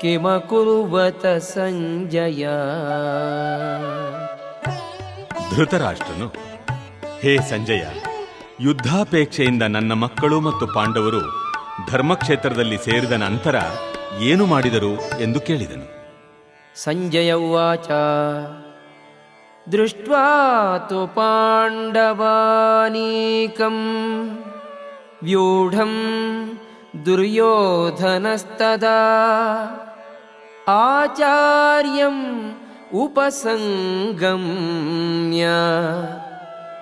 ಕಿಮಕುರುವತ ಸಂಜಯ. ಧೃತರಾಷ್ಟ್ರನು ಹೇ ಸಂಜಯ ಯುದ್ಧಾಪೇಕ್ಷೆಯಿಂದ ನನ್ನ ಮಕ್ಕಳು ಮತ್ತು ಪಾಂಡವರು ಧರ್ಮಕ್ಷೇತ್ರದಲ್ಲಿ ಸೇರಿದ ನಂತರ ಏನು ಮಾಡಿದರು ಎಂದು ಕೇಳಿದನು. ಸಂಜಯ ಉಚ ದೃಷ್ಟ್ವಾ ತು ಪಾಂಡವಾನೀಕಂ ವ್ಯೂಢಂ ದುರ್ಯೋಧನಸ್ತದಾ. आचार्यम् उपसङ्गम्य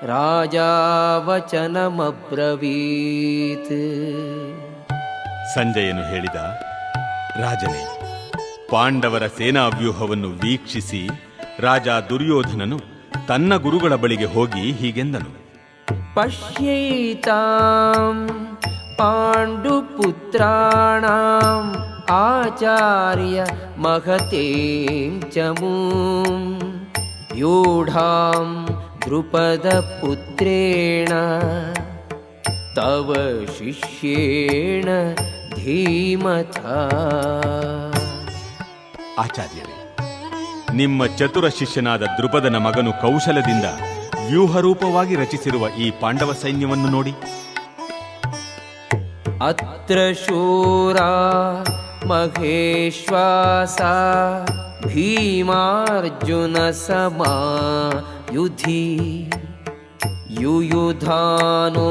राजा वचनमब्रवीत् ಸಂಜಯನು ಹೇಳಿದ ರಾಜನೇ ಪಾಂಡವರ ಸೇನಾವ್ಯೂಹವನ್ನು ವೀಕ್ಷಿಸಿ ರಾಜ ದುರ್ಯೋಧನನು ತನ್ನ ಗುರುಗಳ ಬಳಿಗೆ ಹೋಗಿ ಹೀಗೆಂದನು पश्यैतां पाण्डुपुत्राणाम् आचार्य महतीं च मूं व्यूढां द्रुपदपुत्रेण तव शिष्येण धीमता ಆಚಾರ್ಯರೇ ನಿಮ್ಮ ಚತುರ ಶಿಷ್ಯನಾದ ದೃಪದನ ಮಗನು ಕೌಶಲದಿಂದ ವ್ಯೂಹರೂಪವಾಗಿ ರಚಿಸಿರುವ ಈ ಪಾಂಡವ ಸೈನ್ಯವನ್ನು ನೋಡಿ अत्र शूरा महेश्वासा भीमार्जुनसमा युधि युयुधानो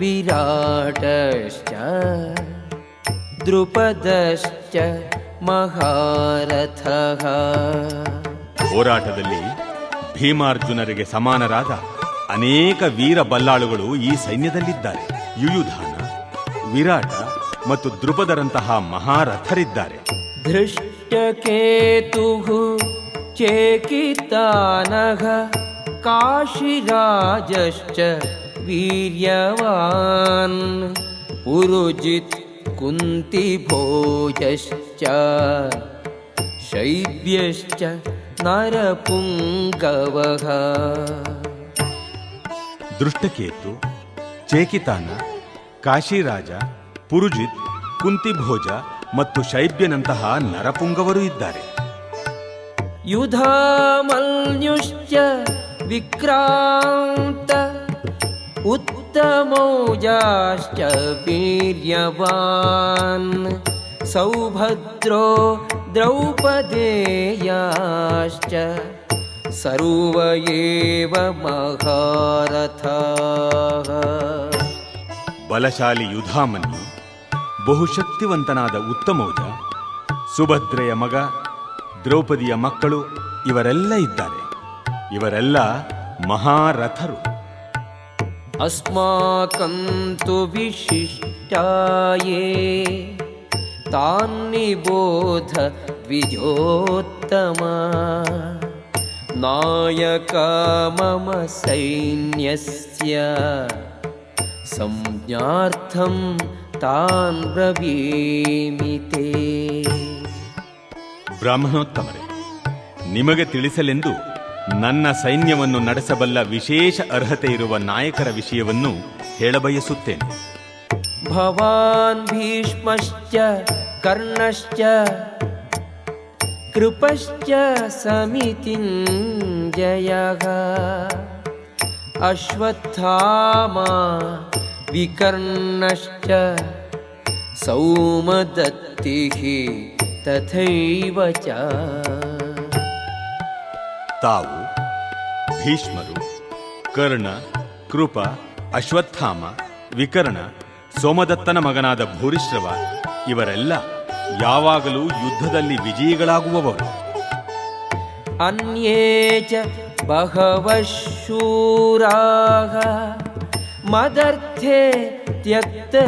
विराटश्च द्रुपदश्च महारथः ಹೋರಾಟದಲ್ಲಿ ಭೀಮಾರ್ಜುನರಿಗೆ ಸಮಾನರಾದ ಅನೇಕ ವೀರ ಬಲ್ಲಾಳುಗಳು ಈ ಸೈನ್ಯದಲ್ಲಿದ್ದಾರೆ ಯುಯುಧಾನ ವಿರಾಟ ಮತ್ತು ದೃಪದರಂತಹ ಮಹಾರಥರಿದ್ದಾರೆ धृष्टकेतुः चेकितानः काशिराजश्च वीर्यवान् पुरुजित् कुन्तिभोजश्च शैब्यश्च नरपुङ्गवः ದೃಷ್ಟಕೇತು ಚೇಕಿತಾನ ಕಾಶಿರಾಜ ಪುರುಜಿತ್ ಕುಂತಿಭೋಜ ಮತ್ತು ಶೈಬ್ಯನಂತಹ ನರಪುಂಗವರು ಇದ್ದಾರೆ. ಯುಧಾಮಲ್ಯುಶ್ಚ ವಿಕ್ರಾಂತ ಉತ್ತಮೌಜಾಶ್ಚ ವೀರ್ಯವಾನ್ ಸೌಭದ್ರೋ ದ್ರೌಪದೇಯಾಶ್ಚ ಸರ್ವ ಮಹಾರಥ. ಬಲಶಾಲಿ ಯುಧಾಮನ್ಯು ಬಹುಶಕ್ತಿವಂತನಾದ ಉತ್ತಮೋಜ, ಸುಭದ್ರೆಯ ಮಗ, ದ್ರೌಪದಿಯ ಮಕ್ಕಳು ಇವರೆಲ್ಲ ಇದ್ದಾರೆ. ಇವರೆಲ್ಲ ಮಹಾರಥರು. ಅಸ್ಮಾಕಂತು ವಿಶಿಷ್ಟಾಯೇ ತಾನ್ನಿಬೋಧ ವಿಜೋತ್ತಮ. ನಾಯಕ ಮಮ ಸೈನ್ಯಸ್ಯ, ಸಂಜ್ಞಾರ್ಥಂ संज्ञार्थं तान् ब्रवीमि ते ಬ್ರಾಹ್ಮಣೋತ್ತಮರೇ ನಿಮಗೆ ತಿಳಿಸಲೆಂದು ನನ್ನ ಸೈನ್ಯವನ್ನು ನಡೆಸಬಲ್ಲ ವಿಶೇಷ ಅರ್ಹತೆ ಇರುವ ನಾಯಕರ ವಿಷಯವನ್ನು ಹೇಳಬಯಸುತ್ತೇನೆ भवान् भीष्मश्च कर्णश्च कृपश्च समितिञ्जयः अश्वत्थामा विकर्णश्च सौमदत्तिः तथैव च ತಾವು ಭೀಷ್ಮರು ಕರ್ಣ ಕೃಪ ಅಶ್ವತ್ಥಾಮ ವಿಕರ್ಣ ಸೋಮದತ್ತನ ಮಗನಾದ ಭೂರಿಶ್ರವ ಇವರೆಲ್ಲ ಯಾವಾಗಲೂ ಯುದ್ಧದಲ್ಲಿ ವಿಜಯಿಗಳಾಗುವವರು अन्ये च बहवः शूराः मदर्थे त्यक्तजीविताः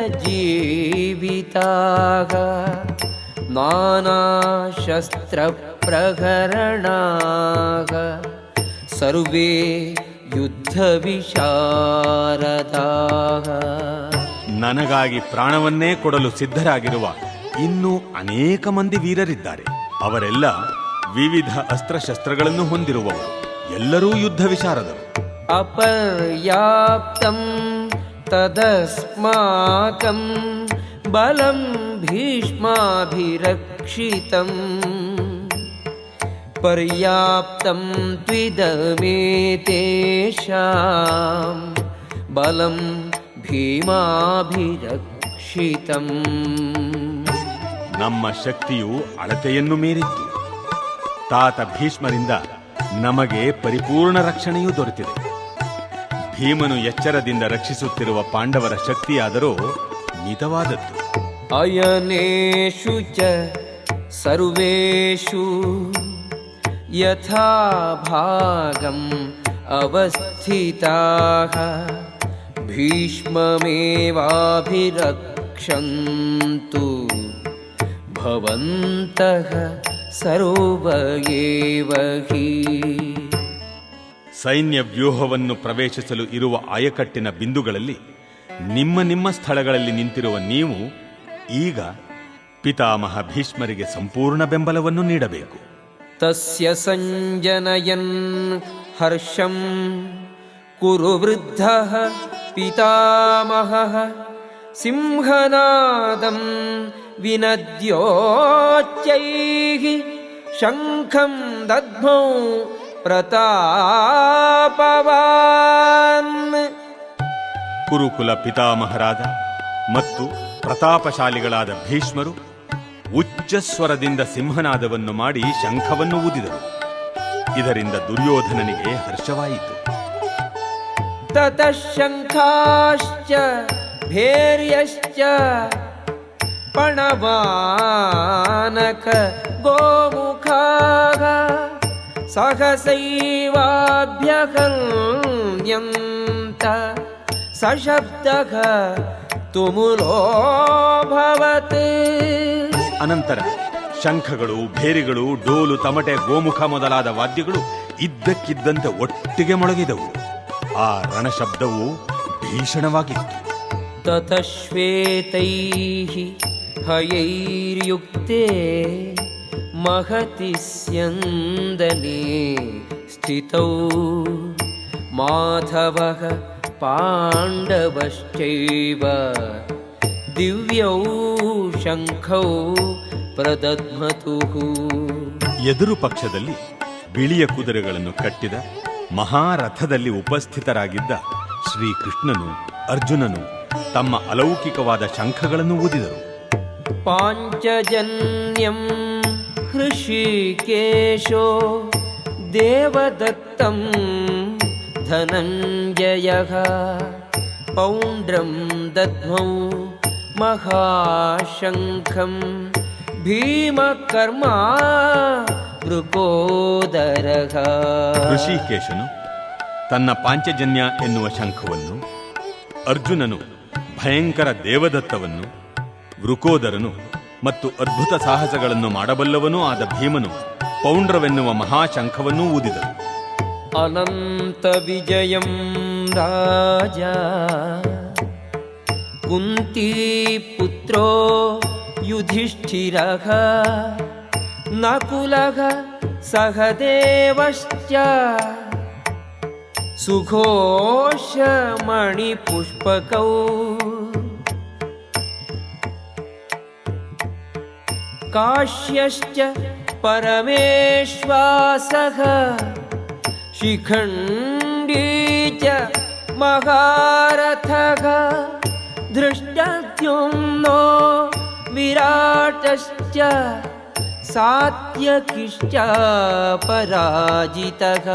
नानाशस्त्रप्रहरणाः सर्वे युद्धविशारदाः ನನಗಾಗಿ ಪ್ರಾಣವನ್ನೇ ಕೊಡಲು ಸಿದ್ಧರಾಗಿರುವ ಇನ್ನೂ ಅನೇಕ ಮಂದಿ ವೀರರಿದ್ದಾರೆ ಅವರೆಲ್ಲ ವಿವಿಧ ಅಸ್ತ್ರಶಸ್ತ್ರಗಳನ್ನು ಹೊಂದಿರುವವರು ಎಲ್ಲರೂ ಯುದ್ಧ ವಿಶಾರದರು अपर्याप्तं तदस्माकं बलं भीष्माभिरक्षितम् पर्याप्तं त्विदमेतेषां बलं भीमाभिरक्षितम् ನಮ್ಮ ಶಕ್ತಿಯು ಅಳತೆಯನ್ನು ಮೀರಿತ್ತು ತಾತ ಭೀಷ್ಮರಿಂದ ನಮಗೆ ಪರಿಪೂರ್ಣ ರಕ್ಷಣೆಯೂ ದೊರೆತಿದೆ ಭೀಮನು ಎಚ್ಚರದಿಂದ ರಕ್ಷಿಸುತ್ತಿರುವ ಪಾಂಡವರ ಶಕ್ತಿಯಾದರೂ ಮಿತವಾದದ್ದು. ಅಯನೇಶು ಚ ಸರ್ವೇಷು ಯಥಾಭಾಗಂ ಅವಸ್ಥಿತ ಅವಸ್ಥಿತಾ ಭವಂತಃ ಸೈನ್ಯ ವ್ಯೂಹವನ್ನು ಪ್ರವೇಶಿಸಲು ಇರುವ ಆಯಕಟ್ಟಿನ ಬಿಂದುಗಳಲ್ಲಿ ನಿಮ್ಮ ನಿಮ್ಮ ಸ್ಥಳಗಳಲ್ಲಿ ನಿಂತಿರುವ ನೀವು ಈಗ ಪಿತಾಮಹ ಭೀಷ್ಮರಿಗೆ ಸಂಪೂರ್ಣ ಬೆಂಬಲವನ್ನು ನೀಡಬೇಕು. ತಸ್ಯ ಸಂಜನಯನ್ ಹರ್ಷಂ ಕುರು ವೃದ್ಧ ಪಿತಾಮಹ ಸಿಂಹನಾದಂ ವಿನದ್ಯೋಚ್ಚೈ ಶಂಖಂ ದದ್ಮೌ ಪ್ರತಾಪವಾನ್. ಕುರುಕುಲ ಪಿತಾಮಹರಾದ ಮತ್ತು ಪ್ರತಾಪಶಾಲಿಗಳಾದ ಭೀಷ್ಮರು ಉಚ್ಚಸ್ವರದಿಂದ ಸಿಂಹನಾದವನ್ನು ಮಾಡಿ ಶಂಖವನ್ನು ಊದಿದರು. ಇದರಿಂದ ದುರ್ಯೋಧನನಿಗೆ ಹರ್ಷವಾಯಿತು. ತತಃಶಂಖಾಶ್ಚ ಭೇರ್ಯಶ್ಚ ಪಣವಾನಕ ಗೋಮುಖಾಗ सहसैवाभ्यहन्यन्त सशब्दः तुमुलोऽभवत् ಅನಂತರ ಶಂಖಗಳು ಭೇರಿಗಳು ಡೋಲು ತಮಟೆ ಗೋಮುಖ ಮೊದಲಾದ ವಾದ್ಯಗಳು ಇದ್ದಕ್ಕಿದ್ದಂತೆ ಒಟ್ಟಿಗೆ ಮೊಳಗಿದವು ಆ ರಣಶಬ್ದವು ಭೀಷಣವಾಗಿತ್ತು ततः श्वेतैः हयैर्युक्ते महति स्यन्दने स्थितौ माधवः पाण्डवश्चैव दिव्यौ शङ्खौ प्रदध्मतुः ಎದುರು ಪಕ್ಷದಲ್ಲಿ ಬಿಳಿಯ ಕುದುರೆಗಳನ್ನು ಕಟ್ಟಿದ ಮಹಾರಥದಲ್ಲಿ ಉಪಸ್ಥಿತರಾಗಿದ್ದ ಶ್ರೀಕೃಷ್ಣನು ಅರ್ಜುನನು ತಮ್ಮ ಅಲೌಕಿಕವಾದ ಶಂಖಗಳನ್ನು ಊದಿದರು पाञ्चजन्यं हृषिकेशो देवदत्तं धनञ्जयः पौण्ड्रं दद्मौ महाशङ्खं भीमकर्मा वृकोदरः ಋಷಿಕೇಶನು ತನ್ನ ಪಾಂಚಜನ್ಯ ಎನ್ನುವ ಶಂಖವನ್ನು ಅರ್ಜುನನು ಭಯಂಕರ ದೇವದತ್ತವನ್ನು ವೃಕೋದರನು ಮತ್ತು ಅದ್ಭುತ ಸಾಹಸಗಳನ್ನು ಮಾಡಬಲ್ಲವನೂ ಆದ ಭೀಮನು ಪೌಂಡ್ರವೆನ್ನುವ ಮಹಾಶಂಖವನ್ನೂ ಊದಿದನು. ಅನಂತ ವಿಜಯಂ ರಾಜ, ಕುಂತಿ ಪುತ್ರೋ ಯುಧಿಷ್ಠಿರ, ನಕುಲ ಸಹದೇವಶ್ಚ, ಸುಘೋಷ ಮಣಿಪುಷ್ಪಕೌ काश्यश्च परमेश्वासः। शिखण्डी च महारथः। धृष्टद्युम्नो विराटश्च सात्यकिश्च पराजितः।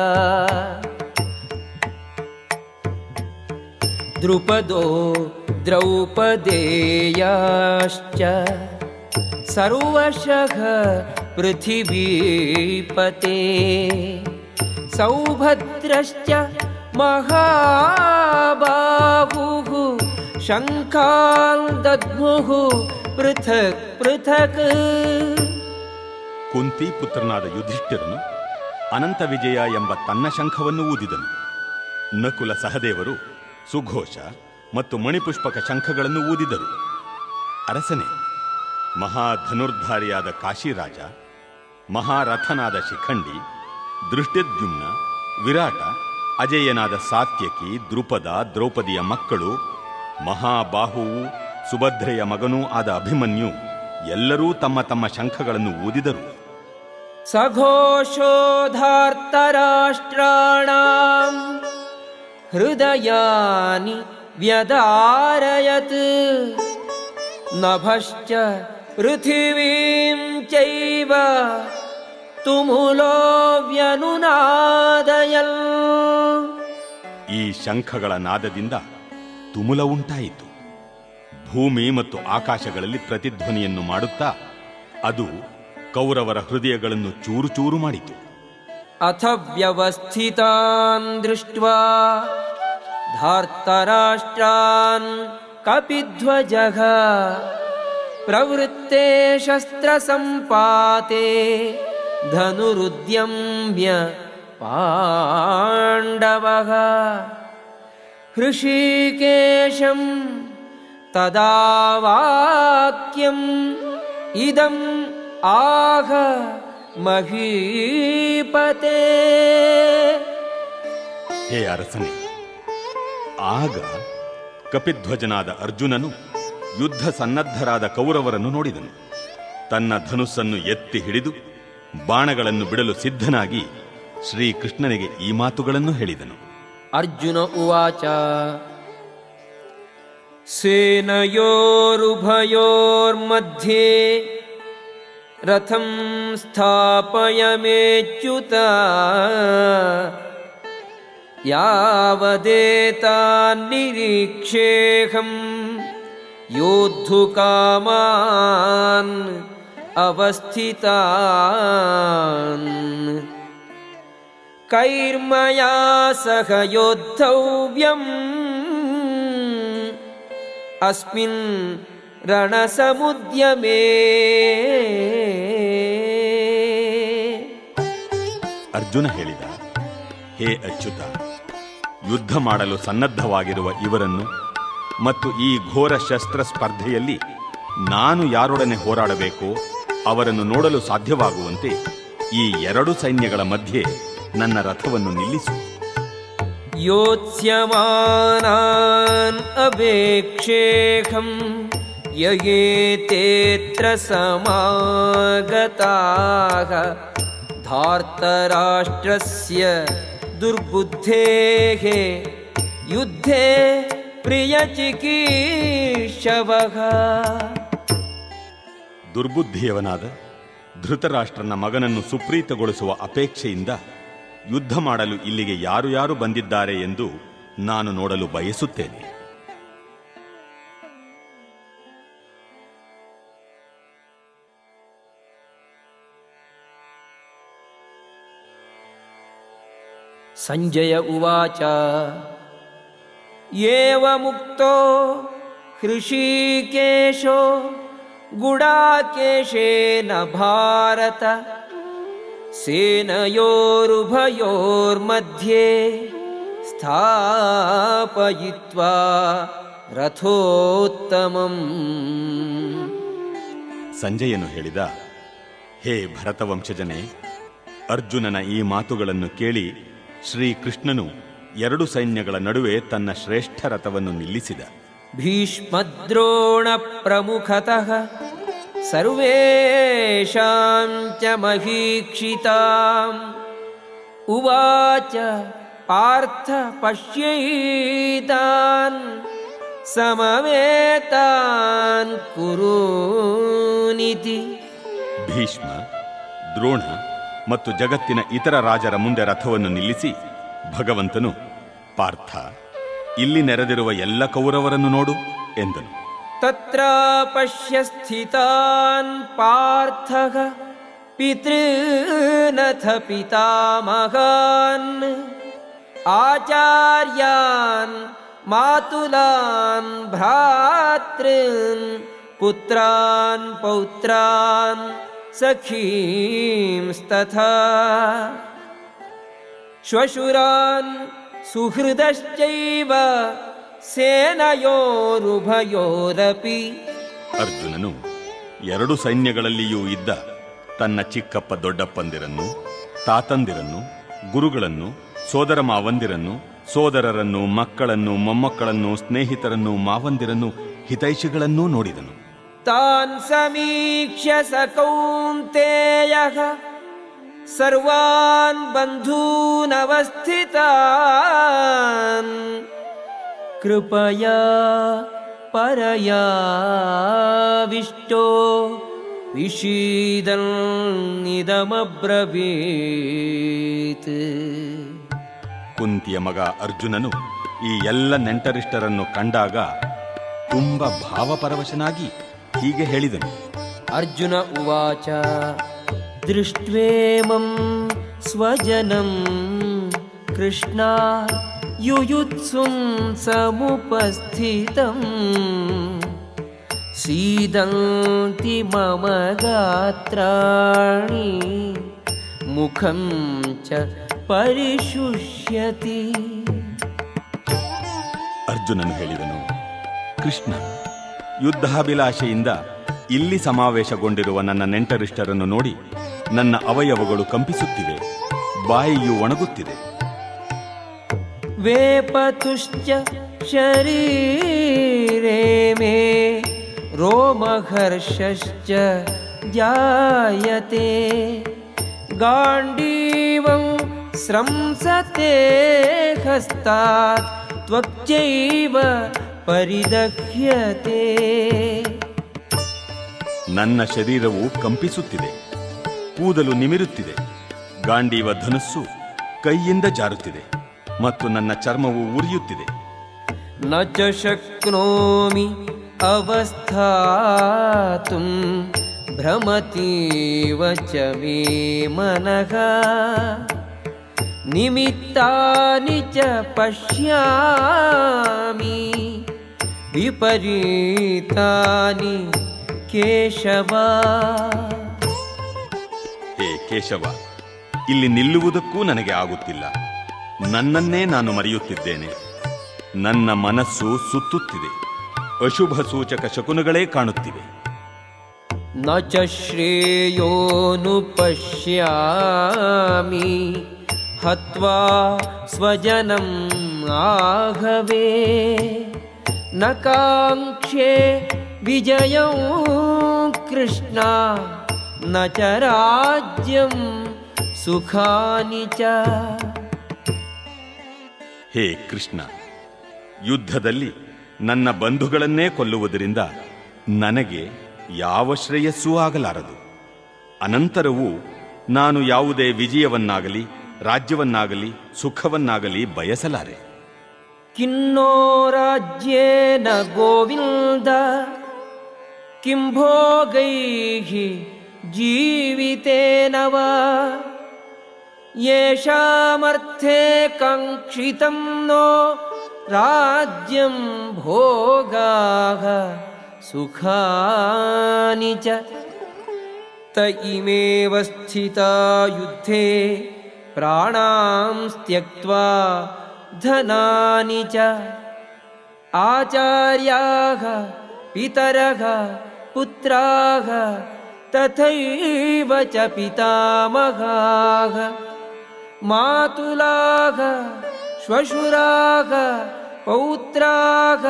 द्रुपदो द्रौपदेयाश्च सर्वशः पृथिवीपते सौभद्रश्च महाबाहुः शङ्खान् दद्मुः पृथक् पृथक् ಕುಂತಿ ಪುತ್ರನಾದ ಯುಧಿಷ್ಠಿರನು ಅನಂತ ವಿಜಯ ಎಂಬ ತನ್ನ ಶಂಖವನ್ನು ಊದಿದನು ನಕುಲ ಸಹದೇವರು ಸುಘೋಷ ಮತ್ತು ಮಣಿಪುಷ್ಪಕ ಶಂಖಗಳನ್ನು ಊದಿದರು ಅರಸನೇ ಮಹಾಧನುರ್ಧಾರಿಯಾದ ಕಾಶಿರಾಜ, ಮಹಾರಥನಾದ ಶಿಖಂಡಿ, ದೃಷ್ಟದ್ಯುಮ್ನ, ವಿರಾಟ, ಅಜಯನಾದ ಸಾತ್ಯಕಿ ದೃಪದ ದ್ರೌಪದಿಯ ಮಕ್ಕಳು, ಮಹಾಬಾಹುವು, ಸುಭದ್ರೆಯ ಮಗನೂ ಆದ ಅಭಿಮನ್ಯು ಎಲ್ಲರೂ ತಮ್ಮ ತಮ್ಮ ಶಂಖಗಳನ್ನು ಊದಿದರು. ಸಘೋಷೋಧಾರ್ತರಾಷ್ಟ್ರಾಣ ಹೃದಯಾನಿ ವ್ಯದಾರಯತ್ ನಭಶ್ಚ पृथिवीं चैव तुमुलो व्यनुनादयन् ಈ ಶಂಖಗಳ ನಾದದಿಂದ ತುಮುಲ ಉಂಟಾಯಿತು ಭೂಮಿ ಮತ್ತು ಆಕಾಶಗಳಲ್ಲಿ ಪ್ರತಿಧ್ವನಿಯನ್ನು ಮಾಡುತ್ತಾ ಅದು ಕೌರವರ ಹೃದಯಗಳನ್ನು ಚೂರು ಚೂರು ಮಾಡಿತು अथ व्यवस्थितान् दृष्ट्वा धार्तराष्ट्रान् कपिध्वजः प्रवृत्ते शस्त्रसम्पाते धनुरुद्यम्य पाण्डवः हृषीकेशं तदा वाक्यम् इदम् आह महीपते ಹೇ ಅರಸನೇ ಆಗ ಕಪಿಧ್ವಜನಾದ ಅರ್ಜುನನು ಯುದ್ಧ ಸನ್ನದ್ಧರಾದ ಕೌರವರನ್ನು ನೋಡಿದನು. ತನ್ನ ಧನುಸ್ಸನ್ನು ಎತ್ತಿ ಹಿಡಿದು ಬಾಣಗಳನ್ನು ಬಿಡಲು ಸಿದ್ಧನಾಗಿ ಶ್ರೀಕೃಷ್ಣನಿಗೆ ಈ ಮಾತುಗಳನ್ನು ಹೇಳಿದನು. ಅರ್ಜುನ ಉವಾಚ, ಸೇನೆಯೋರುಭಯೋರ್ಮಧ್ಯೆ ರಥಂ ಸ್ಥಾಪಯ ಮೇಚ್ಯುತ ಯಾವದೇತಾನ್ ನಿರೀಕ್ಷೇಹಂ. योद्धुकामान् अवस्थितान् कैर्मया सह योद्धव्यम् अस्मिन् रणसमुद्यमे ಅರ್ಜುನ ಹೇಳಿದ ಹೇ ಅಚ್ಯುತ ಯುದ್ಧ ಮಾಡಲು ಸನ್ನದ್ಧವಾಗಿರುವ ಇವರನ್ನು ಮತ್ತು ಈ ಘೋರ ಶಸ್ತ್ರ ಸ್ಪರ್ಧೆಯಲ್ಲಿ ನಾನು ಯಾರೊಡನೆ ಹೋರಾಡಬೇಕು, ಅವರನ್ನು ನೋಡಲು ಸಾಧ್ಯವಾಗುವಂತೆ ಈ ಎರಡು ಸೈನ್ಯಗಳ ಮಧ್ಯೆ ನನ್ನ ರಥವನ್ನು ನಿಲ್ಲಿಸು. ಯೋತ್ಸ್ಯಮಾನಾನ್ ಅಪೇಕ್ಷೇಖಂ ಯಯೇತೇತ್ರ ಧಾರ್ತರಾಷ್ಟ್ರಸ್ಯ ದುರ್ಬುದ್ಧೇಃ ಯುದ್ಧೇ ಪ್ರಿಯಚಿಕೀರ್ಷವಃ ದುರ್ಬುದ್ಧಿಯವನಾದ ಧೃತರಾಷ್ಟ್ರನ ಮಗನನ್ನು ಸುಪ್ರೀತಗೊಳಿಸುವ ಅಪೇಕ್ಷೆಯಿಂದ ಯುದ್ಧ ಮಾಡಲು ಇಲ್ಲಿಗೆ ಯಾರು ಯಾರು ಬಂದಿದ್ದಾರೆ ಎಂದು ನಾನು ನೋಡಲು ಬಯಸುತ್ತೇನೆ. ಸಂಜಯ ಉವಾಚ. ಏವ ಮುಕ್ತೋ ಹೃಷಿಕೇಶೋ ಗುಡಾಕೇಶೇನ ಭಾರತ, ಸೇನಯೋರುಭಯೋರ್ಮಧ್ಯೆ ಸ್ಥಾಪಯಿತ್ವ ರಥೋತ್ತಮಂ. ಸಂಜಯನು ಹೇಳಿದ, ಹೇ ಭರತವಂಶಜನೇ, ಅರ್ಜುನನ ಈ ಮಾತುಗಳನ್ನು ಕೇಳಿ ಶ್ರೀಕೃಷ್ಣನು ಎರಡು ಸೈನ್ಯಗಳ ನಡುವೆ ತನ್ನ ಶ್ರೇಷ್ಠ ರಥವನ್ನು ನಿಲ್ಲಿಸಿದ. ಭೀಷ್ಮದ್ರೋಣ ಪ್ರಮುಖತಃ ಸರ್ವೇಶಾಂಚ ಮಹೀಕ್ಷಿತಾಂ. ಉವಾಚ ಪಾರ್ಥ ಪಶ್ಯೈತಾನ್. ಸಮವೇತಾನ್ ಕುರುನಿತಿ ಭೀಷ್ಮ ದ್ರೋಣ ಮತ್ತು ಜಗತ್ತಿನ ಇತರ ರಾಜರ ಮುಂದೆ ರಥವನ್ನು ನಿಲ್ಲಿಸಿ ಭಗವಂತನು, ಪಾರ್ಥ, ಇಲ್ಲಿ ನೆರೆದಿರುವ ಎಲ್ಲ ಕೌರವರನ್ನು ನೋಡು, ಎಂದನು. ತತ್ರ ಪಶ್ಯ ಸ್ಥಿತಾನ್ ಪಾರ್ಥ ಪಿತೃನಥ ಪಿತಾಮಹಾನ್. ಆಚಾರ್ಯಾನ್ ಮಾತುಲಾನ್ ಭ್ರಾತೃನ್ ಪುತ್ರಾನ್ ಪೌತ್ರಾನ್ ಸಖೀಂಸ್ತಥಾ. ಶ್ವಶುರಾನ್ ಸುಹೃದಶ್ಚೈವ ಸೇನಯೋರುಭಯೋರಪಿ. ಅರ್ಜುನನು ಎರಡು ಸೈನ್ಯಗಳಲ್ಲಿಯೂ ಇದ್ದ ತನ್ನ ಚಿಕ್ಕಪ್ಪ ದೊಡ್ಡಪ್ಪಂದಿರನ್ನು ತಾತಂದಿರನ್ನು ಗುರುಗಳನ್ನು ಸೋದರ ಮಾವಂದಿರನ್ನು ಸೋದರರನ್ನು ಮಕ್ಕಳನ್ನು ಮೊಮ್ಮಕ್ಕಳನ್ನು ಸ್ನೇಹಿತರನ್ನು ಮಾವಂದಿರನ್ನು ಹಿತೈಷಿಗಳನ್ನೂ ನೋಡಿದನು. ತಾನ್ ಸಮೀಕ್ಷ್ಯ ಸಕೌಂತೇಯ सर्वान् बन्धूनवस्थितान् कृपया परयाविष्टो विषीदन्निदमब्रवीत् ಕುಂತಿಯ ಮಗ ಅರ್ಜುನನು ಈ ಎಲ್ಲ ನೆಂಟರಿಷ್ಟರನ್ನು ಕಂಡಾಗ ತುಂಬ ಭಾವಪರವಶನಾಗಿ ಹೀಗೆ ಹೇಳಿದನು अर्जुन उवाच दृष्ट्वेमं स्वजनं कृष्णा युयुत्सुं समुपस्थितम् सीदन्ति मम गात्राणि मुखं च परिशुष्यति ಅರ್ಜುನನು ಹೇಳಿದನು ಕೃಷ್ಣ ಯುದ್ಧಾಭಿಲಾಷೆಯಿಂದ ಇಲ್ಲಿ ಸಮಾವೇಶಗೊಂಡಿರುವ ನನ್ನ ನೆಂಟರಿಷ್ಟರನ್ನು ನೋಡಿ ನನ್ನ ಅವಯವಗಳು ಕಂಪಿಸುತ್ತಿವೆ ಬಾಯಿಯು ಒಣಗುತ್ತಿದೆ वेपतुश्च शरीरे मे रोमहर्षश्च जायते गाण्डीवं स्रंसते हस्तात् त्वक्चैव परिदह्यते ನನ್ನ ಶರೀರವು ಕಂಪಿಸುತ್ತಿದೆ ಕೂದಲು ನಿಮಿರುತ್ತಿದೆ. ಗಾಂಡೀವ ಧನಸ್ಸು ಕೈಯಿಂದ ಜಾರುತ್ತಿದೆ ಮತ್ತು ನನ್ನ ಚರ್ಮವು ಉರಿಯುತ್ತಿದೆ. ನ ಚ ಶಕ್ನೋಮಿ ಅವಸ್ಥಾತು ಭ್ರಮತೀವ ಚ ಮನಃ. ನಿಮಿತ್ತಾನಿ ಚ ಪಶ್ಯಾಮಿ ವಿಪರೀತಾನಿ ಕೇಶವಾ. ಕೇಶವ, ಇಲ್ಲಿ ನಿಲ್ಲುವುದಕ್ಕೂ ನನಗೆ ಆಗುತ್ತಿಲ್ಲ. ನನ್ನನ್ನೇ ನಾನು ಮರೆಯುತ್ತಿದ್ದೇನೆ. ನನ್ನ ಮನಸ್ಸು ಸುತ್ತುತ್ತಿದೆ. ಅಶುಭ ಸೂಚಕ ಶಕುನಗಳೇ ಕಾಣುತ್ತಿವೆ. ನ ಚ ಶ್ರೇಯೋನು ಪಶ್ಯಾಮಿ, ಹತ್ವಾ ಸ್ವಜನಂ ಆಘವೇ ನ ಕಾಂಕ್ಷೆ ವಿಜಯಂ ಕೃಷ್ಣ. न च राज्यं सुखानि च ಹೇ ಕೃಷ್ಣ ಯುದ್ಧದಲ್ಲಿ ನನ್ನ ಬಂಧುಗಳನ್ನೇ ಕೊಲ್ಲುವುದರಿಂದ ನನಗೆ ಯಾವ ಶ್ರೇಯಸ್ಸೂ ಆಗಲಾರದು ಅನಂತರವೂ ನಾನು ಯಾವುದೇ ವಿಜಯವನ್ನಾಗಲಿ ರಾಜ್ಯವನ್ನಾಗಲಿ ಸುಖವನ್ನಾಗಲಿ ಬಯಸಲಾರೆ किन्नो राज्येन गोविन्द किं भोगैः जीवितेन वा येषामर्थे काङ्क्षितं नो राज्यं भोगाः सुखानि च। त इमेव स्थिता युद्धे प्राणां त्यक्त्वा धनानि च। आचार्याः पितरः पुत्राः तथैव च पितामहाः मातुलाः श्वशुराः पौत्राः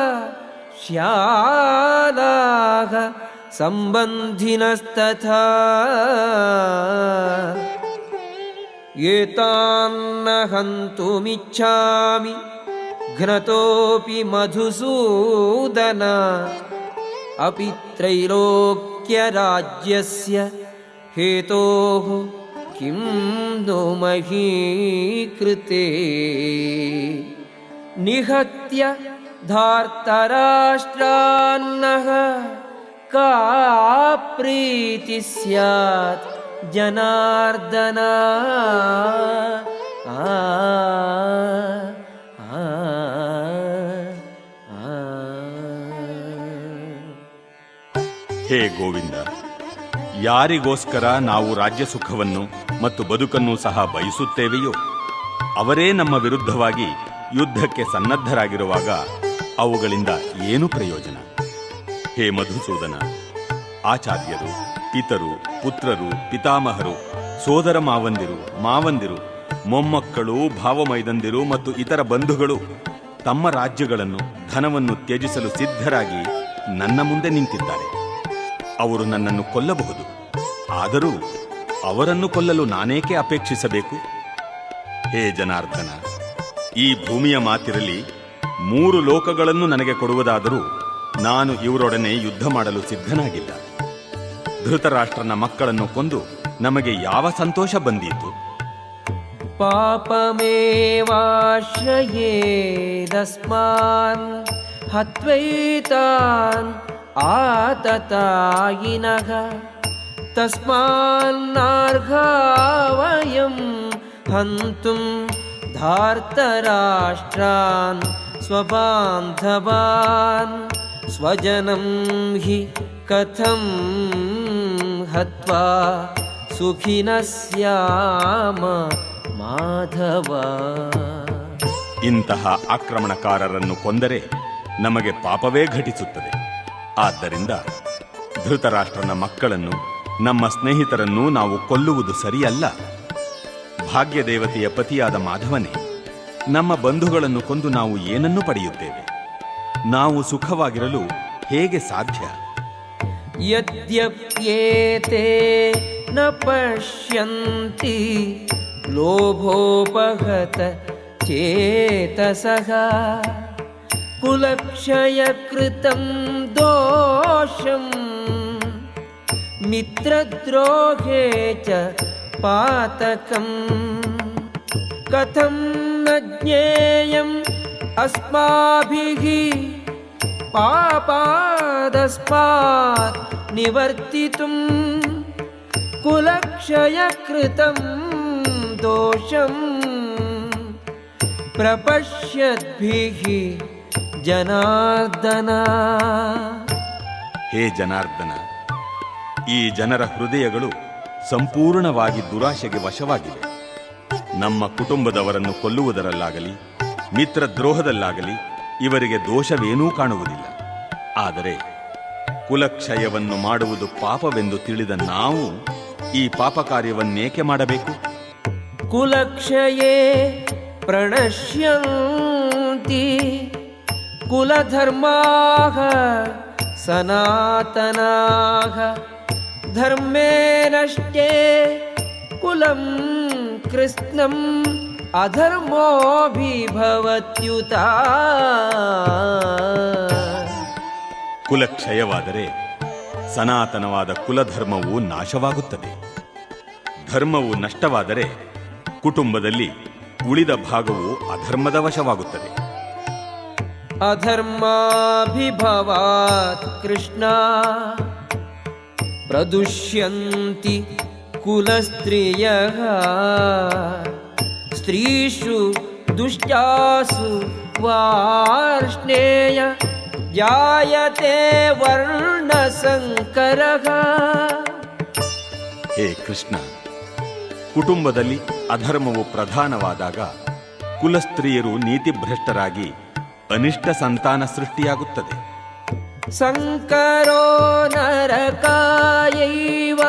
श्यालाः सम्बन्धिनस्तथा। एतान्न हन्तुमिच्छामि घ्नतोऽपि मधुसूदन अपि त्रैलोक्यराज्यस्य हेतोः किं नो मही कृते निहत्य धार्तराष्ट्रान्नः का प्रीतिः स्यात् जनार्दन? आ, ಹೇ ಗೋವಿಂದ, ಯಾರಿಗೋಸ್ಕರ ನಾವು ರಾಜ್ಯ ಸುಖವನ್ನು ಮತ್ತು ಬದುಕನ್ನು ಸಹ ಬಯಸುತ್ತೇವೆಯೋ? ಅವರೇ ನಮ್ಮ ವಿರುದ್ಧವಾಗಿ ಯುದ್ಧಕ್ಕೆ ಸನ್ನದ್ಧರಾಗಿರುವಾಗ ಅವುಗಳಿಂದ ಏನು ಪ್ರಯೋಜನ? ಹೇ ಮಧುಸೂದನ, ಆಚಾರ್ಯರು, ಪಿತರು, ಪುತ್ರರು, ಪಿತಾಮಹರು, ಸೋದರ ಮಾವಂದಿರು ಮಾವಂದಿರು, ಮೊಮ್ಮಕ್ಕಳು, ಭಾವಮೈದಂದಿರು ಮತ್ತು ಇತರ ಬಂಧುಗಳು, ತಮ್ಮ ರಾಜ್ಯಗಳನ್ನು ಧನವನ್ನು ತ್ಯಜಿಸಲು ಸಿದ್ಧರಾಗಿ ನನ್ನ ಮುಂದೆ ನಿಂತಿದ್ದಾರೆ. ಅವರು ನನ್ನನ್ನು ಕೊಲ್ಲಬಹುದು. ಆದರೂ ಅವರನ್ನು ಕೊಲ್ಲಲು ನಾನೇಕೆ ಅಪೇಕ್ಷಿಸಬೇಕು? ಹೇ ಜನಾರ್ದನ, ಈ ಭೂಮಿಯ ಮಾತಿರಲಿ ಮೂರು ಲೋಕಗಳನ್ನು ನನಗೆ ಕೊಡುವುದಾದರೂ ನಾನು ಇವರೊಡನೆ ಯುದ್ಧ ಮಾಡಲು ಸಿದ್ಧನಾಗಿಲ್ಲ. ಧೃತರಾಷ್ಟ್ರನ ಮಕ್ಕಳನ್ನು ಕೊಂದು ನಮಗೆ ಯಾವ ಸಂತೋಷ ಬಂದೀತು? ಪಾಪಮೇವಾಶ್ರಯೇದಸ್ಮಾನ್ ಹತ್ವೈತಾನ್ आततायिनः तस्मान्नार्हा वयं हन्तुं धार्तराष्ट्रान् स्वबान्धवान् स्वजनं हि कथं हत्वा सुखिनः स्याम ಮಾಧವ ಇಂತಹ ಆಕ್ರಮಣಕಾರರನ್ನು ಕೊಂದರೆ ನಮಗೆ ಪಾಪವೇ ಘಟಿಸುತ್ತದೆ ಆದ್ದರಿಂದ ಧೃತರಾಷ್ಟ್ರನ ಮಕ್ಕಳನ್ನು, ನಮ್ಮ ಸ್ನೇಹಿತರನ್ನು ನಾವು ಕೊಲ್ಲುವುದು ಸರಿಯಲ್ಲ. ಭಾಗ್ಯದೇವತೆಯ ಪತಿಯಾದ ಮಾಧವನೇ, ನಮ್ಮ ಬಂಧುಗಳನ್ನು ಕೊಂದು ನಾವು ಏನನ್ನು ಪಡೆಯುತ್ತೇವೆ? ನಾವು ಸುಖವಾಗಿರಲು ಹೇಗೆ ಸಾಧ್ಯ? ಯದ್ಯಪ್ಯೇತೆ ನ ಪಶ್ಯಂತಿ, ಲೋಭೋಪಹತ ಚೇತಸಃ. कुलक्षयकृतं दोषम् मित्रद्रोहे च पातकम्। कथं न ज्ञेयम् अस्माभिः पापादस्मात् निवर्तितुं कुलक्षयकृतं दोषम्। प्रपश्यद्भिः ಜನಾರ್ದನ. ಹೇ ಜನಾರ್ದನ ಈ ಜನರ ಹೃದಯಗಳು ಸಂಪೂರ್ಣವಾಗಿ ದುರಾಶೆಗೆ ವಶವಾಗಿವೆ. ನಮ್ಮ ಕುಟುಂಬದವರನ್ನು ಕೊಲ್ಲುವುದರಲ್ಲಾಗಲಿ ಮಿತ್ರದ್ರೋಹದಲ್ಲಾಗಲಿ ಇವರಿಗೆ ದೋಷವೇನೂ ಕಾಣುವುದಿಲ್ಲ. ಆದರೆ ಕುಲಕ್ಷಯವನ್ನು ಮಾಡುವುದು ಪಾಪವೆಂದು ತಿಳಿದ ನಾವು ಈ ಪಾಪ ಕಾರ್ಯವನ್ನೇಕೆ ಮಾಡಬೇಕು? ಕುಲಕ್ಷಯೇ ಪ್ರಣಶ್ಯಂತಿ. ಕುಲಧರ್ಮಾಃ सनातनाः ಧರ್ಮೇ ನಷ್ಟೇ ಕುಲಂ ಕೃಷ್ಣಂ ಅಧರ್ಮೋಭಿಭವತ್ಯುತ. ಕುಲಕ್ಷಯವಾದರೆ ಸನಾತನವಾದ ಕುಲಧರ್ಮವು ನಾಶವಾಗುತ್ತದೆ. ಧರ್ಮವು ನಷ್ಟವಾದರೆ ಕುಟುಂಬದಲ್ಲಿ ಉಳಿದ ಭಾಗವು ಅಧರ್ಮದ ವಶವಾಗುತ್ತದೆ. ಅಧರ್ಮಾಭಿಭವಾತ್ ಕೃಷ್ಣ प्रदुष्यन्ति कुलस्त्रियः। ಸ್ತ್ರೀಷು ದುಷ್ಟಾಸು ವಾರ್ಷ್ಣೇಯ ಜಾಯತೆ ವರ್ಣಸಂಕರಃ ಹೇ ಕೃಷ್ಣ, ಕುಟುಂಬದಲ್ಲಿ ಅಧರ್ಮವು ಪ್ರಧಾನವಾದಾಗ ಕುಲಸ್ತ್ರೀಯರು ನೀತಿಭ್ರಷ್ಟರಾಗಿ ಅನಿಷ್ಟ ಸಂತಾನ ಸೃಷ್ಟಿಯಾಗುತ್ತದೆ. ಸಂಕರೋ ನರಕಾಯೈವ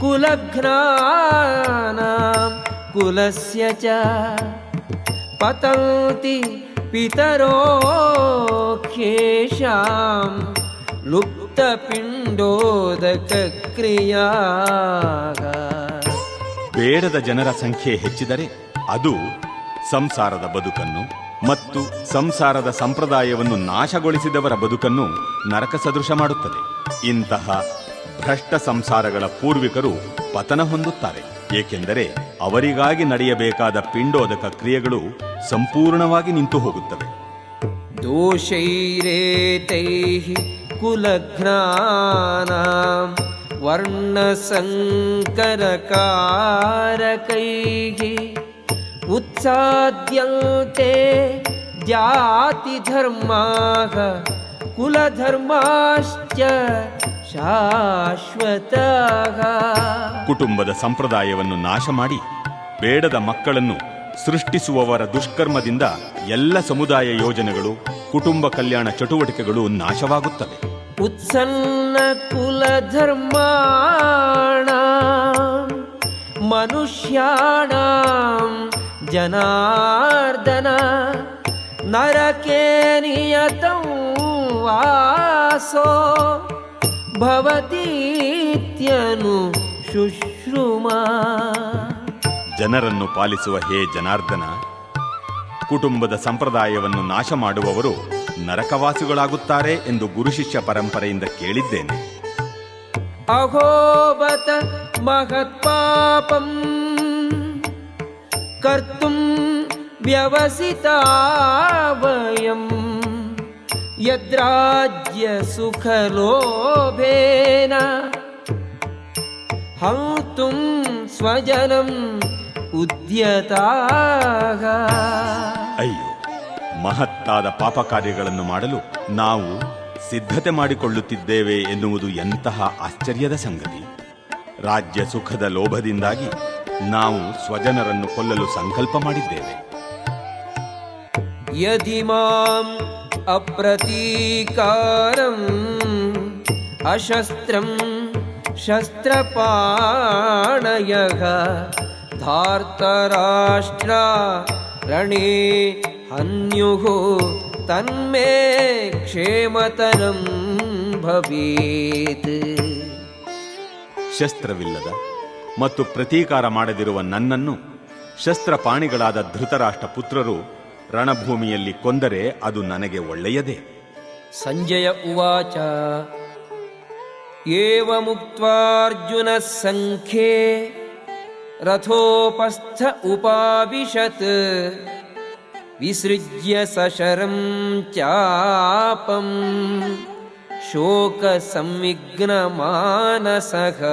ಕುಲಘ್ನಾನಾಂ ಕುಲಸ್ಯ ಚ ಪತಂತಿ ಪಿತರೋ ಕೇಶಾಂ ಲುಪ್ತ ಪಿಂಡೋದಕ ಕ್ರಿಯಾ ಬೇಡದ ಜನರ ಸಂಖ್ಯೆ ಹೆಚ್ಚಿದರೆ ಅದು ಸಂಸಾರದ ಬದುಕನ್ನು ಮತ್ತು ಸಂಸಾರದ ಸಂಪ್ರದಾಯವನ್ನು ನಾಶಗೊಳಿಸಿದವರ ಬದುಕನ್ನು ನರಕ ಸದೃಶ ಮಾಡುತ್ತದೆ. ಇಂತಹ ಭ್ರಷ್ಟ ಸಂಸಾರಗಳ ಪೂರ್ವಿಕರು ಪತನ ಹೊಂದುತ್ತಾರೆ. ಏಕೆಂದರೆ ಅವರಿಗಾಗಿ ನಡೆಯಬೇಕಾದ ಪಿಂಡೋದಕ ಕ್ರಿಯೆಗಳು ಸಂಪೂರ್ಣವಾಗಿ ನಿಂತು ಹೋಗುತ್ತವೆ ವರ್ಣ ಸಂಕರ ವರ್ಣಸಂಕರಕಾರಕೈಃ उत्साद्यन्ते जातिधर्माः कुलधर्माश्च शाश्वतः ಕುಟುಂಬದ ಸಂಪ್ರದಾಯವನ್ನು ನಾಶ ಮಾಡಿ ಬೇಡದ ಮಕ್ಕಳನ್ನು ಸೃಷ್ಟಿಸುವವರ ದುಷ್ಕರ್ಮದಿಂದ ಎಲ್ಲ ಸಮುದಾಯ ಯೋಜನೆಗಳು ಕುಟುಂಬ ಕಲ್ಯಾಣ ಚಟುವಟಿಕೆಗಳು ನಾಶವಾಗುತ್ತವೆ उत्सन्न कुलधर्माणां मनुष्याणां ಜನಾರ್ದನ ನರಕೆ ವಾಸೋ ಭವತೀತ್ಯನು ಶುಶ್ರುಮ. ಜನರನ್ನು ಪಾಲಿಸುವ ಹೇ ಜನಾರ್ದನ ಕುಟುಂಬದ ಸಂಪ್ರದಾಯವನ್ನು ನಾಶ ಮಾಡುವವರು ನರಕವಾಸಿಗಳಾಗುತ್ತಾರೆ ಎಂದು ಗುರುಶಿಷ್ಯ ಪರಂಪರೆಯಿಂದ ಕೇಳಿದ್ದೇನೆ. ಅಹೋಬತ ಮಹತ್ಪಾಪಂ कर्तुं व्यवसिता वयम् यद्राज्यसुखलोभेन हन्तुं स्वजनम् उद्यताः ಅಯ್ಯೋ ಮಹತ್ತಾದ ಪಾಪ ಕಾರ್ಯಗಳನ್ನು ಮಾಡಲು ನಾವು ಸಿದ್ಧತೆ ಮಾಡಿಕೊಳ್ಳುತ್ತಿದ್ದೇವೆ ಎನ್ನುವುದು ಎಂತಹ ಆಶ್ಚರ್ಯದ ಸಂಗತಿ ರಾಜ್ಯ ಸುಖದ ಲೋಭದಿಂದಾಗಿ ನಾವು ಸ್ವಜನರನ್ನು ಕೊಲ್ಲಲು ಸಂಕಲ್ಪ ಮಾಡಿದ್ದೇವೆ. ಯದಿ ಮಾಂ ಅಪ್ರತೀಕಾರಂ ಅಶಸ್ತ್ರಂ ಶಸ್ತ್ರಪಾಣಯ ಧಾರ್ತರಾಷ್ಟ್ರ ರಣೇ ಹನ್ಯುಃ ತನ್ಮೇ ಕ್ಷೇಮತರಂ ಭವೇತ್. ಶಸ್ತ್ರವಿಲ್ಲದ ಮತ್ತು ಪ್ರತೀಕಾರ ಮಾಡದಿರುವ ನನ್ನನ್ನು ಶಸ್ತ್ರಪಾಣಿಗಳಾದ ಧೃತರಾಷ್ಟ್ರ ಪುತ್ರರು ರಣಭೂಮಿಯಲ್ಲಿ ಕೊಂದರೆ ಅದು ನನಗೆ ಒಳ್ಳೆಯದೇ. ಸಂಜಯ ಉವಾಚ. ಏವ ಮುಕ್ತ್ವಾರ್ಜುನ ಸಂಖ್ಯೆ ರಥೋಪಸ್ಥ ಉಪಾವಿಶತ್. ವಿಸೃಜ್ಯ ಸಶರಂ ಚಾಪಂ. ಶೋಕ ಸಂವಿಘ್ನ ಮಾನಸಃ.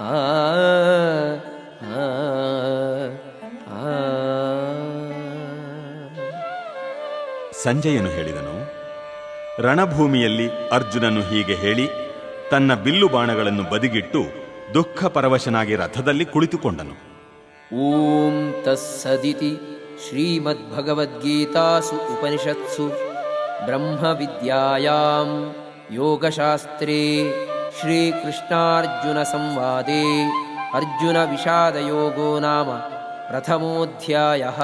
ಆ ಸಂಜಯನು ಹೇಳಿದನು ರಣಭೂಮಿಯಲ್ಲಿ ಅರ್ಜುನನು ಹೀಗೆ ಹೇಳಿ ತನ್ನ ಬಿಲ್ಲು ಬಾಣಗಳನ್ನು ಬದಿಗಿಟ್ಟು ದುಃಖ ಪರವಶನಾಗಿ ರಥದಲ್ಲಿ ಕುಳಿತುಕೊಂಡನು. ಓಂ ತಸ್ಸದಿತಿ ಶ್ರೀಮದ್ ಭಗವದ್ಗೀತಾಸು ಉಪನಿಷತ್ಸು ಬ್ರಹ್ಮವಿದ್ಯಾಯಾಂ ಯೋಗಶಾಸ್ತ್ರೇ. श्रीकृष्णार्जुनसंवादे अर्जुनविषादयोगो नाम प्रथमोऽध्यायः